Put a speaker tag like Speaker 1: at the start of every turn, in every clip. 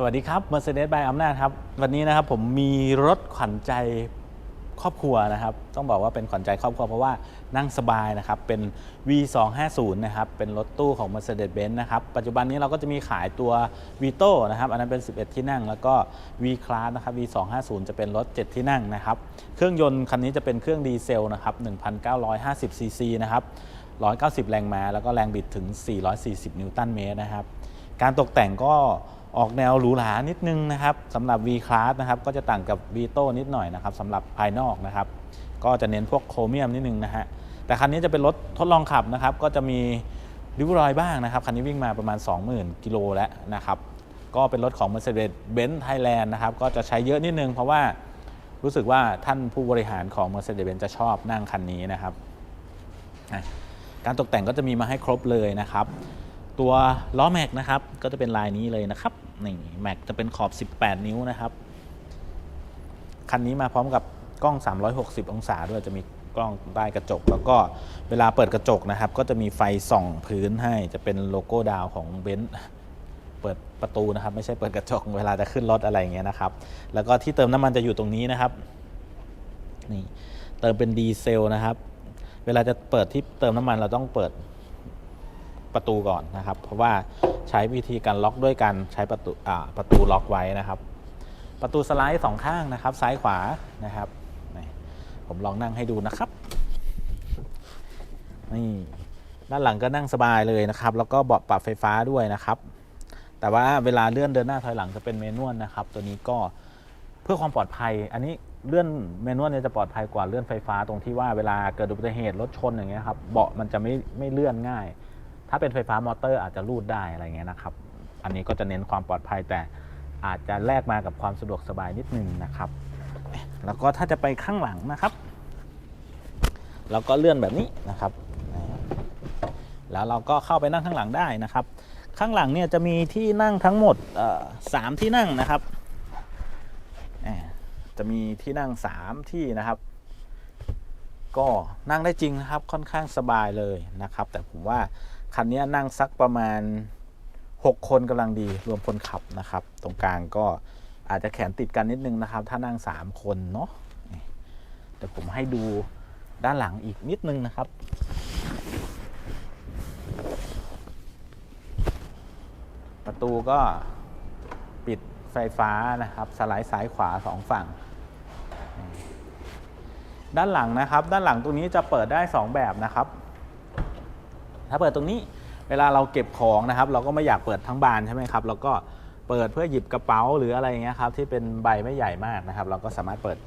Speaker 1: สวัสดีครับ Mercedes by อำนาจครับ วันนี้นะครับผมมีรถขวัญใจครอบครัวนะครับ ต้องบอกว่าเป็นขวัญใจครอบครัวเพราะว่านั่งสบายนะครับ เป็น V250 นะครับ เป็นรถตู้ของ Mercedes-Benz นะครับ ปัจจุบันนี้เราก็จะมีขายตัว Vito นะครับ อันนั้นเป็น 11 ที่นั่ง แล้วก็ V Class นะครับ V250 จะเป็นรถ 7 ที่นั่งนะครับ เครื่องยนต์คันนี้จะเป็นเครื่องดีเซลนะครับ 1,950ซีซีนะครับ 190 แรงม้า แล้วก็แรงบิดถึง 440 นิวตันเมตรนะครับ การตกแต่งก็ ออกแนวหรูหรานิดนึงนะครับสำหรับ V Class นะครับก็จะต่างกับ Vito นิดหน่อยนะครับสำหรับภายนอกนะครับ ก็จะเน้นพวกโครเมียมนิดนึงนะฮะแต่คันนี้จะเป็นรถทดลองขับนะครับ ก็จะมีริ้วรอยบ้างนะครับ คันนี้วิ่งมาประมาณ 20,000 กิโลแล้วนะครับ ก็เป็นรถของ Mercedes-Benz Thailand นะครับ ก็จะใช้เยอะนิดนึง เพราะว่ารู้สึกว่าท่านผู้บริหารของ Mercedes-Benz จะชอบนั่งคันนี้นะครับ การตกแต่งก็จะมีมาให้ครบเลยนะครับ ตัวล้อแม็กนะครับ ก็จะเป็นลายนี้เลยนะครับนี่แม็กจะเป็นขอบ 18 นิ้วนะครับ คันนี้มาพร้อมกับกล้อง 360 องศาด้วยจะมีกล้องใต้กระจก แล้วก็เวลาเปิดกระจกนะครับ ก็จะมีไฟส่องพื้นให้จะเป็นโลโก้ดาวของเบนซ์เปิดประตูนะครับ ไม่ใช่เปิดกระจกเวลาจะขึ้นรถอะไรอย่างเงี้ยนะครับ แล้วก็ที่เติมน้ำมันจะอยู่ตรงนี้นะครับนี่เติมเป็นดีเซลนะครับ เวลาจะเปิดที่เติมน้ำมันเราต้องเปิด ประตูก่อนนะครับ เพราะว่าใช้วิธีการล็อกด้วยการใช้ประตูประตูล็อกไว้นะครับ ประตูสไลด์สองข้างนะครับ ซ้ายขวานะครับผมลองนั่งให้ดูนะครับนี่ด้านหลังก็นั่งสบายเลยนะครับ แล้วก็เบาะปรับไฟฟ้าด้วยนะครับ แต่ว่าเวลาเลื่อนเดินหน้าถอยหลังจะเป็นเมนวลนะครับ ตัวนี้ก็เพื่อความปลอดภัย อันนี้เลื่อนเมนวลเนี่ยจะปลอดภัยกว่าเลื่อนไฟฟ้าตรงที่ว่าเวลาเกิดอุบัติเหตุรถชนอย่างเงี้ยครับเบาะมันจะไม่ไม่เลื่อนง่าย ถ้าเป็นไฟฟ้ามอเตอร์อาจจะรูดได้อะไรเงี้ยนะครับ อันนี้ก็จะเน้นความปลอดภัยแต่อาจจะแลกมากับความสะดวกสบายนิดนึงนะครับ แล้วก็ถ้าจะไปข้างหลังนะครับ เราก็เลื่อนแบบนี้นะครับ แล้วเราก็เข้าไปนั่งข้างหลังได้นะครับ ข้างหลังเนี่ยจะมีที่นั่งทั้งหมดสามที่นั่งนะครับ จะมีที่นั่งสามที่นะครับก็นั่งได้จริงนะครับค่อนข้างสบายเลยนะครับ แต่ผมว่า คันนี้นั่งสักประมาณ 6 คนกำลังดีรวมคนขับนะครับ ตรงกลางก็อาจจะแขนติดกันนิดนึงนะครับ ถ้านั่ง 3 คนเนาะนี่เดี๋ยวผมให้ดูด้านหลังอีกนิดนึงนะครับ ประตูก็ปิดไฟฟ้านะครับ สไลด์ซ้ายขวาสองฝั่ง ด้านหลังนะครับ ด้านหลังตรงนี้จะเปิดได้ 2 แบบนะครับ ถ้าเปิดตรงนี้เวลาเราเก็บของนะครับ เราก็ไม่อยากเปิดทั้งบานใช่ไหมครับเราก็เปิดเพื่อหยิบกระเป๋าหรืออะไรอย่างเงี้ยครับที่เป็นใบไม่ใหญ่มากนะครับ เราก็สามารถเปิด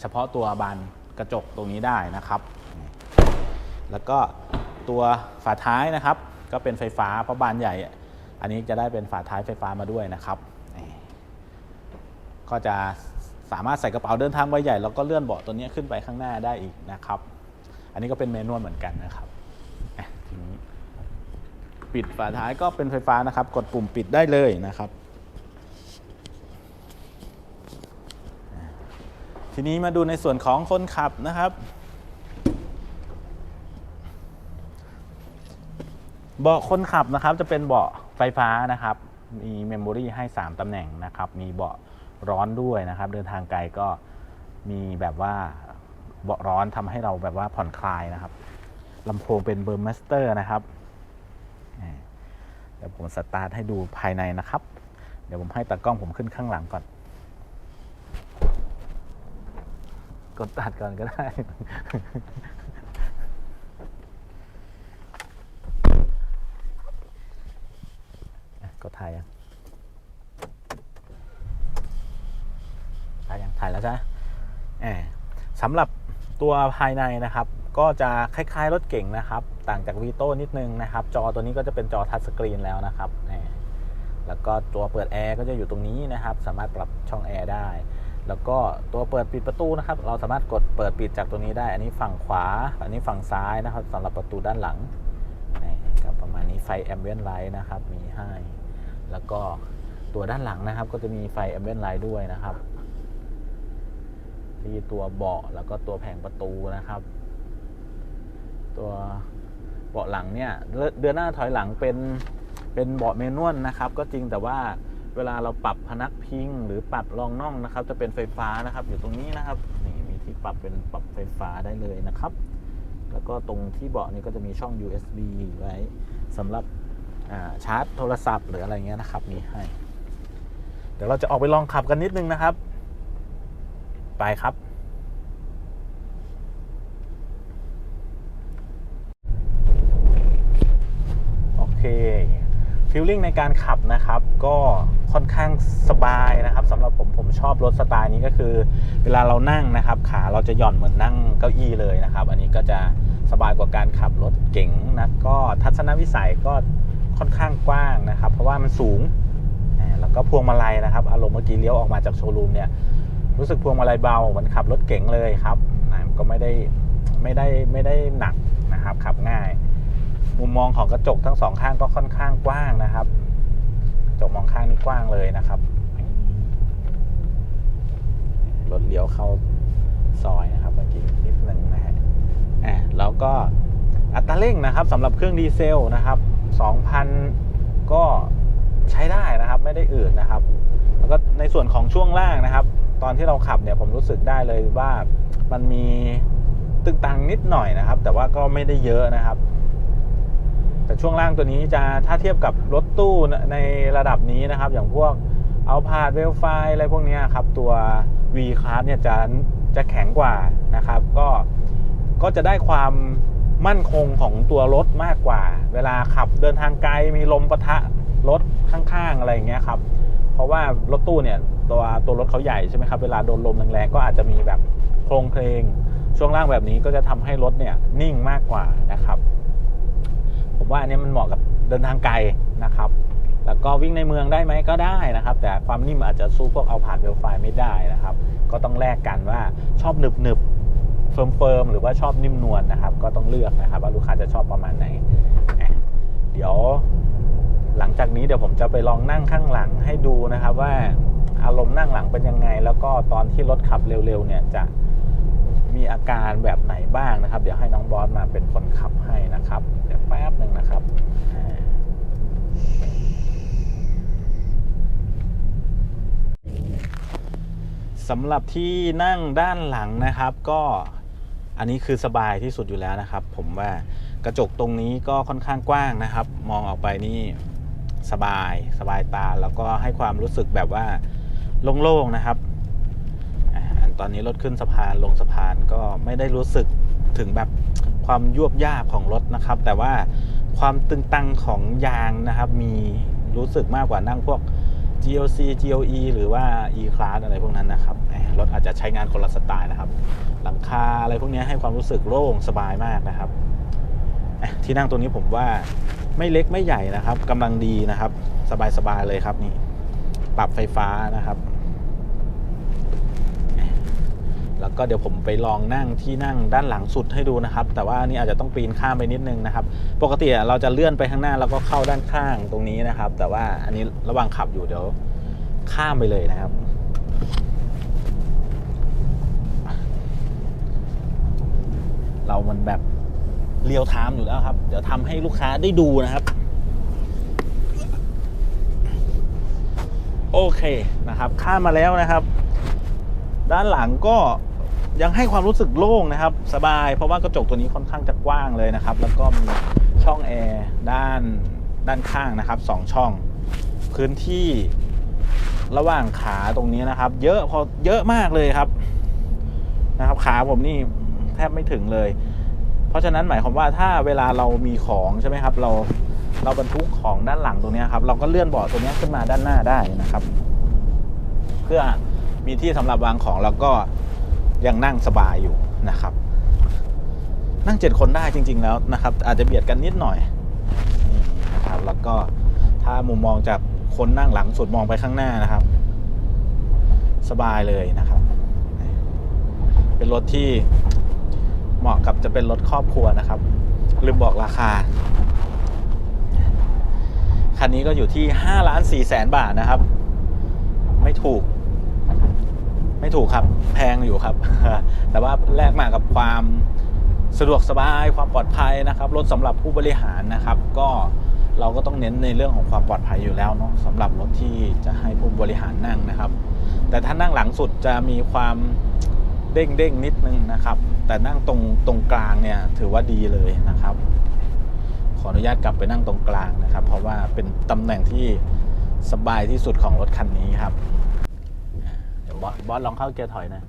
Speaker 1: เฉพาะตัวบานกระจกตรงนี้ได้นะครับ แล้วก็ตัวฝาท้ายนะครับ ก็เป็นไฟฟ้าเพราะบานใหญ่ อันนี้จะได้เป็นฝาท้ายไฟฟ้ามาด้วยนะครับก็จะสามารถใส่กระเป๋าเดินทางใบใหญ่แล้วก็เลื่อนเบาะตัวนี้ขึ้นไปข้างหน้าได้อีกนะครับ อันนี้ก็เป็นเมนวลเหมือนกันนะครับ ปิดฝาท้ายก็เป็นไฟฟ้านะครับ กดปุ่มปิดได้เลยนะครับ ทีนี้มาดูในส่วนของคนขับนะครับเบาะคนขับนะครับจะเป็นเบาะไฟฟ้านะครับ มีเมมโมรี่ให้ 3 ตำแหน่งนะครับ มีเบาะร้อนด้วยนะครับ เดินทางไกลก็มีแบบว่าเบาะร้อนทำให้เราแบบว่าผ่อนคลายนะครับลำโพงเป็นเบอร์มาสเตอร์นะครับ เดี๋ยวผมสตาร์ทให้ดูภายในนะครับ เดี๋ยวผมให้ตากล้องผมขึ้นข้างหลังก่อน กดตัดก่อนก็ได้ กดถ่ายยังถ่ายยังถ่ายแล้วใช่ไหมแอบสำหรับตัวภายในนะครับ ก็จะคล้ายๆรถเก่งนะครับ ต่างจากวีโต้นิดนึงนะครับ จอตัวนี้ก็จะเป็นจอทัชสกรีนแล้วนะครับ แล้วก็ตัวเปิดแอร์ก็จะอยู่ตรงนี้นะครับ สามารถปรับช่องแอร์ได้ แล้วก็ตัวเปิดปิดประตูนะครับ เราสามารถกดเปิดปิดจากตรงนี้ได้ อันนี้ฝั่งขวา อันนี้ฝั่งซ้ายนะครับสำหรับประตูด้านหลังนี่ครับประมาณนี้ไฟแอมเบียนไลท์นะครับ มีให้ แล้วก็ตัวด้านหลังนะครับ ก็จะมีไฟแอมเบียนไลท์ด้วยนะครับ ที่ตัวเบาะแล้วก็ตัวแผงประตูนะครับ ตัวเบาะหลังเนี่ยเดือนหน้าถอยหลังเป็นเป็นเบาะเมนวลนะครับ ก็จริงแต่ว่าเวลาเราปรับพนักพิง หรือปรับรองน่องนะครับ จะเป็นไฟฟ้านะครับ อยู่ตรงนี้นะครับนี่มีที่ปรับเป็นปรับไฟฟ้าได้เลยนะครับ แล้วก็ตรงที่เบาะนี้ก็จะมีช่อง USB ไว้สำหรับชาร์จโทรศัพท์หรืออะไรเงี้ยนะครับมีให้ เดี๋ยวเราจะออกไปลองขับกันนิดนึงนะครับ ไปครับ โอเค ฟีลลิ่งในการขับนะครับ ก็ค่อนข้างสบายนะครับสำหรับผมผมชอบรถสไตล์นี้ก็คือ เวลาเรานั่งนะครับ ขาเราจะหย่อนเหมือนนั่งเก้าอี้เลยนะครับ อันนี้ก็จะสบายกว่าการขับรถเก๋งนะก็ทัศนวิสัยก็ค่อนข้างกว้างนะครับ เพราะว่ามันสูงแล้วก็พวงมาลัยนะครับ อารมณ์เมื่อกี้เลี้ยวออกมาจากโชว์รูมเนี่ยรู้สึกพวงมาลัยเบาเหมือนขับรถเก๋งเลยครับก็ไม่ได้ไม่ได้ไม่ได้หนักนะครับขับง่าย มุมมองของกระจกทั้งสองข้างก็ค่อนข้างกว้างนะครับกระจกมองข้างนี่กว้างเลยนะครับรถเลี้ยวเข้าซอยนะครับเมื่อกี้นิดนึงนะฮะอะแล้วก็อัตราเร่งนะครับสำหรับเครื่องดีเซลนะครับ2,000 ก็ใช้ได้นะครับไม่ได้อืดนะครับ แล้วก็ในส่วนของช่วงล่างนะครับ ตอนที่เราขับเนี่ยผมรู้สึกได้เลยว่ามันมีตึงตังนิดหน่อยนะครับ แต่ว่าก็ไม่ได้เยอะนะครับ แต่ช่วงล่างตัวนี้จะถ้าเทียบกับรถตู้ในระดับนี้นะครับ อย่างพวกเอาพาดเวลไฟอะไรพวกนี้ครับ ตัว V Class เนี่ยจะจะแข็งกว่านะครับ ก็ก็จะได้ความมั่นคงของตัวรถมากกว่า เวลาขับเดินทางไกลมีลมปะทะรถข้างๆอะไรอย่างเงี้ยครับ เพราะว่ารถตู้เนี่ยตัวตัวรถเขาใหญ่ใช่ไหมครับ เวลาโดนลมแรงๆก็อาจจะมีแบบโครงเคลง ช่วงล่างแบบนี้ก็จะทำให้รถเนี่ยนิ่งมากกว่า ผมว่าอันนี้มันเหมาะกับเดินทางไกลนะครับ แล้วก็วิ่งในเมืองได้ไหมก็ได้นะครับ แต่ความนิ่มอาจจะสู้พวกเอาผ่านเวลไฟไม่ได้นะครับ ก็ต้องแลกกันว่าชอบหนึบหนึบเฟิร์มเฟิร์มหรือว่าชอบนิ่มนวลนะครับ ก็ต้องเลือกนะครับ ว่าลูกค้าจะชอบประมาณไหน เดี๋ยวหลังจากนี้เดี๋ยวผมจะไปลองนั่งข้างหลังให้ดูนะครับว่าอารมณ์นั่งหลังเป็นยังไง แล้วก็ตอนที่รถขับเร็วๆเนี่ยจะ มีอาการแบบไหนบ้างนะครับ เดี๋ยวให้น้องบอสมาเป็นคนขับให้นะครับ เดี๋ยวแป๊บหนึ่งนะครับสำหรับที่นั่งด้านหลังนะครับ ก็อันนี้คือสบายที่สุดอยู่แล้วนะครับ ผมว่ากระจกตรงนี้ก็ค่อนข้างกว้างนะครับ มองออกไปนี่สบายสบายตาแล้วก็ให้ความรู้สึกแบบว่าโล่งๆนะครับ ตอนนี้รถขึ้นสะพานลงสะพานก็ไม่ได้รู้สึกถึงแบบความยวบยาบของรถนะครับ แต่ว่าความตึงตังของยางนะครับ มีรู้สึกมากกว่านั่งพวก GLC GLE หรือว่า E Class อะไรพวกนั้นนะครับรถอาจจะใช้งานคนละสไตล์นะครับ หลังคาอะไรพวกนี้ให้ความรู้สึกโล่งสบายมากนะครับที่นั่งตัวนี้ผมว่าไม่เล็กไม่ใหญ่นะครับกำลังดีนะครับ สบายๆเลยครับนี่ ปรับไฟฟ้านะครับแหม แล้วก็เดี๋ยวผมไปลองนั่งที่นั่งด้านหลังสุดให้ดูนะครับ แต่ว่านี่อาจจะต้องปีนข้ามไปนิดนึงนะครับ ปกติเราจะเลื่อนไปข้างหน้าแล้วก็เข้าด้านข้างตรงนี้นะครับ แต่ว่าอันนี้ระหว่างขับอยู่เดี๋ยวข้ามไปเลยนะครับเรามันแบบเรียวไทม์อยู่แล้วครับ เดี๋ยวทำให้ลูกค้าได้ดูนะครับ โอเคนะครับ ข้ามมาแล้วนะครับ ด้านหลังก็ ยังให้ความรู้สึกโล่งนะครับ สบายเพราะว่ากระจกตัวนี้ค่อนข้างจะกว้างเลยนะครับ แล้วก็มีช่องแอร์ด้านด้านข้างนะครับสองช่อง พื้นที่ระหว่างขาตรงนี้นะครับ เยอะพอเยอะมากเลยครับนะครับ ขาผมนี่แทบไม่ถึงเลย เพราะฉะนั้นหมายความว่าถ้าเวลาเรามีของใช่ไหมครับ เราเราบรรทุกของด้านหลังตรงนี้ครับ เราก็เลื่อนเบาะตัวนี้ขึ้นมาด้านหน้าได้นะครับ เพื่อมีที่สำหรับวางของแล้วก็ ยังนั่งสบายอยู่นะครับ นั่งเจ็ดคนได้จริง ๆ แล้วนะครับ อาจจะเบียดกันนิดหน่อยนี่นะครับแล้วก็ถ้ามุมมองจากคนนั่งหลังสุดมองไปข้างหน้านะครับ สบายเลยนะครับ เป็นรถที่เหมาะกับจะเป็นรถครอบครัวนะครับ ลืมบอกราคาคันนี้ก็อยู่ที่5ล้าน4แสนบาทนะครับ ไม่ถูก ไม่ถูกครับแพงอยู่ครับ แต่ว่าแลกมากับความสะดวกสบายความปลอดภัยนะครับรถสำหรับผู้บริหารนะครับ ก็เราก็ต้องเน้นในเรื่องของความปลอดภัยอยู่แล้วเนาะสำหรับรถที่จะให้ผู้บริหารนั่งนะครับ แต่ถ้านั่งหลังสุดจะมีความเด้งเด้งนิดนึงนะครับ แต่นั่งตรงตรงกลางเนี่ยถือว่าดีเลยนะครับ ขออนุญาตกลับไปนั่งตรงกลางนะครับ เพราะว่าเป็นตำแหน่งที่สบายที่สุดของรถคันนี้ครับ บอสบอสลองเข้าเกียร์ถอยนะ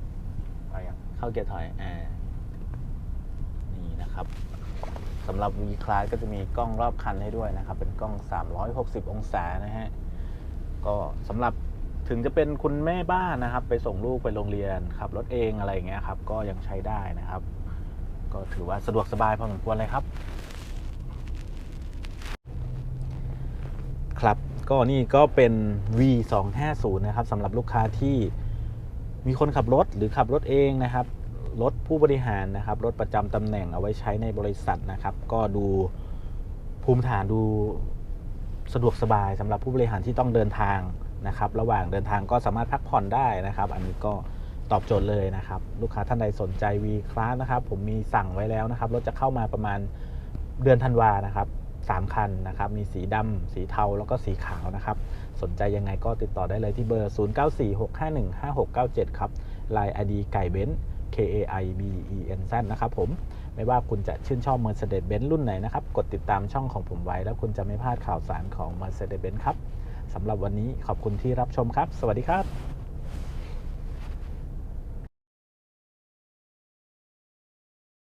Speaker 2: ไปยัง
Speaker 1: เข้าเกียร์ถอยอ่านี่นะครับสำหรับ V Class ก็จะมีกล้องรอบคันให้ด้วยนะครับ เป็นกล้อง 360 องศานะฮะ ก็สำหรับถึงจะเป็นคุณแม่บ้านนะครับ ไปส่งลูกไปโรงเรียนขับรถเองอะไรอย่างเงี้ยครับ ก็ยังใช้ได้นะครับ ก็ถือว่าสะดวกสบายพอสมควรเลยครับ ครับก็นี่ก็เป็น V250 นะครับสำหรับลูกค้าที่ มีคนขับรถหรือขับรถเองนะครับ รถผู้บริหารนะครับ รถประจำตำแหน่งเอาไว้ใช้ในบริษัทนะครับ ก็ดูภูมิฐานดูสะดวกสบายสำหรับผู้บริหารที่ต้องเดินทางนะครับ ระหว่างเดินทางก็สามารถพักผ่อนได้นะครับ อันนี้ก็ตอบโจทย์เลยนะครับ ลูกค้าท่านใดสนใจ V Class นะครับ ผมมีสั่งไว้แล้วนะครับรถจะเข้ามาประมาณเดือนธันวานะครับ สามคันนะครับมีสีดำสีเทาแล้วก็สีขาวนะครับสนใจยังไงก็ติดต่อได้เลยที่เบอร์ 0946515697 ครับ Line ID ไก่เบน K A I B E N Z นะครับผมไม่ว่าคุณจะชื่นชอบ Mercedes-Benz รุ่นไหนนะครับ กดติดตามช่องของผมไว้ แล้วคุณจะไม่พลาดข่าวสารของ Mercedes-Benz ครับสำหรับวันนี้ขอบคุณที่รับชมครับ สวัสดีครับ